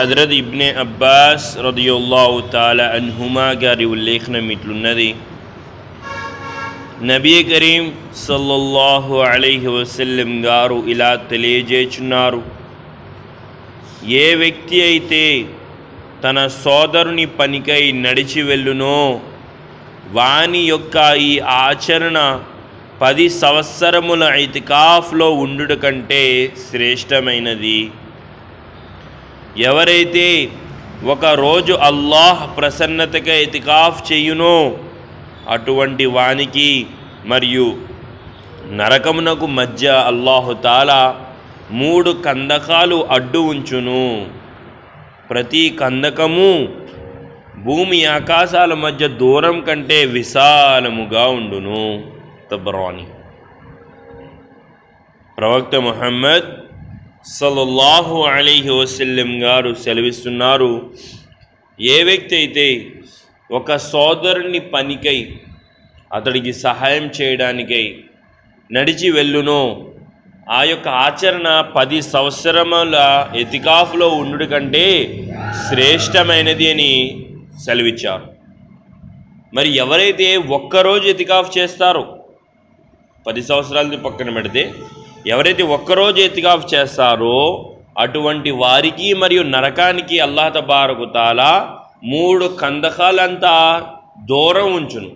హజరత్ ఇబ్నే అబ్బాస్ రదియుల్లాహు తాలా అన్హుమా గారి ఉల్లేఖనం ఇట్లున్నది నబీ కరీం సల్లల్లాహు అలైహి వసల్లం గారు ఇలా తెలియజేచున్నారు ఏ వ్యక్తి అయితే తన సోదరుని పనికై నడిచి వెళ్ళునో వాని యొక్క ఈ ఆచరణ పది సంవత్సరముల ఐతికాఫ్లో ఉండుట కంటే శ్రేష్టమైనది ఎవరైతే ఒక రోజు అల్లాహ్ ప్రసన్నతగా ఇతికాఫ్ చేయునో అటువంటి వానికి మరియు నరకమునకు మధ్య అల్లాహుతాలా మూడు కందకాలు అడ్డు ఉంచును. ప్రతి కందకము భూమి ఆకాశాల మధ్య దూరం కంటే విశాలముగా ఉండును. తబ్రాని. ప్రవక్త ముహమ్మద్ సల్లల్లాహు అలీహి వసల్లం గారు సెలవిస్తున్నారు ఏ వ్యక్తి అయితే ఒక సోదరుని పనికై అతడికి సహాయం చేయడానికై నడిచి వెళ్ళునో ఆ యొక్క ఆచరణ పది సంవత్సరముల ఎతికాఫ్లో ఉండుడు కంటే శ్రేష్టమైనది అని సెలవిచ్చారు. మరి ఎవరైతే ఒక్కరోజు ఎతికాఫ్ చేస్తారో పది సంవత్సరాలది పక్కన పెడితే ఎవరైతే ఒక్కరోజు ఎతికాఫ్ చేస్తారో అటువంటి వారికి మరియు నరకానికి అల్లాహ్ తబారకుతాలా మూడు కందకాలంతా దూరం ఉంచును.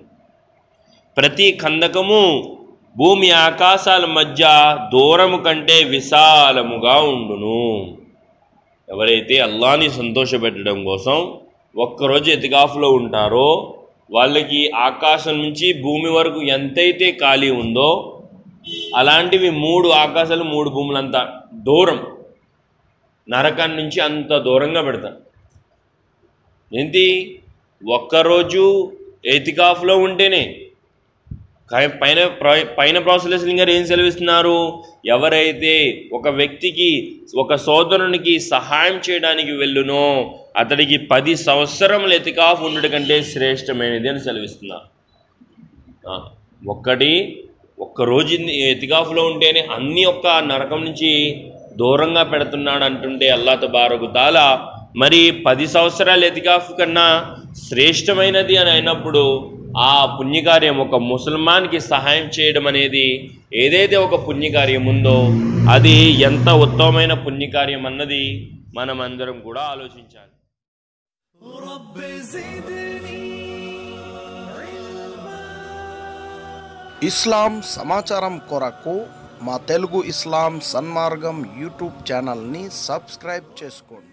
ప్రతి కందకము భూమి ఆకాశాల మధ్య దూరము కంటే విశాలముగా ఉండును. ఎవరైతే అల్లాని సంతోషపెట్టడం కోసం ఒక్కరోజు ఎతికాఫ్లో ఉంటారో వాళ్ళకి ఆకాశం నుంచి భూమి వరకు ఎంతైతే ఖాళీ ఉందో అలాంటివి మూడు ఆకాశాలు మూడు భూములంత దూరం. నరకాన్ని నుంచి అంత దూరంగా పెడతాను ఏంటి? ఒక్కరోజు ఎతికాఫ్లో ఉంటేనే. పైన ప్ర- పైన ప్రాసెసింగ్ గారు ఏం సెలవిస్తున్నారు? ఎవరైతే ఒక వ్యక్తికి ఒక సోదరునికి సహాయం చేయడానికి వెళ్ళునో అతడికి పది సంవత్సరములు ఎతికాఫ్ ఉండడం కంటే శ్రేష్టమైనది అని సెలవిస్తున్నారు ఒక్కటి ఒక్క రోజు ఎతికాఫ్లో ఉంటేనే అన్ని ఒక్క నరకం నుంచి దూరంగా పెడుతున్నాడు అంటుంటే అల్లా తబారకు తాలా మరి పది సంవత్సరాల ఎతికాఫ్ కన్నా శ్రేష్టమైనది అని అయినప్పుడు ఆ పుణ్యకార్యం ఒక ముసల్మాన్కి సహాయం చేయడం అనేది ఏదైతే ఒక పుణ్యకార్యం ఉందో అది ఎంత ఉత్తమమైన పుణ్యకార్యం అన్నది మనం అందరం కూడా ఆలోచించాలి. رب زدني ఇస్లాం సమాచారం కొరకు మా తెలుగు ఇస్లాం సన్మార్గం యూట్యూబ్ ఛానల్ని సబ్స్క్రైబ్ చేసుకోండి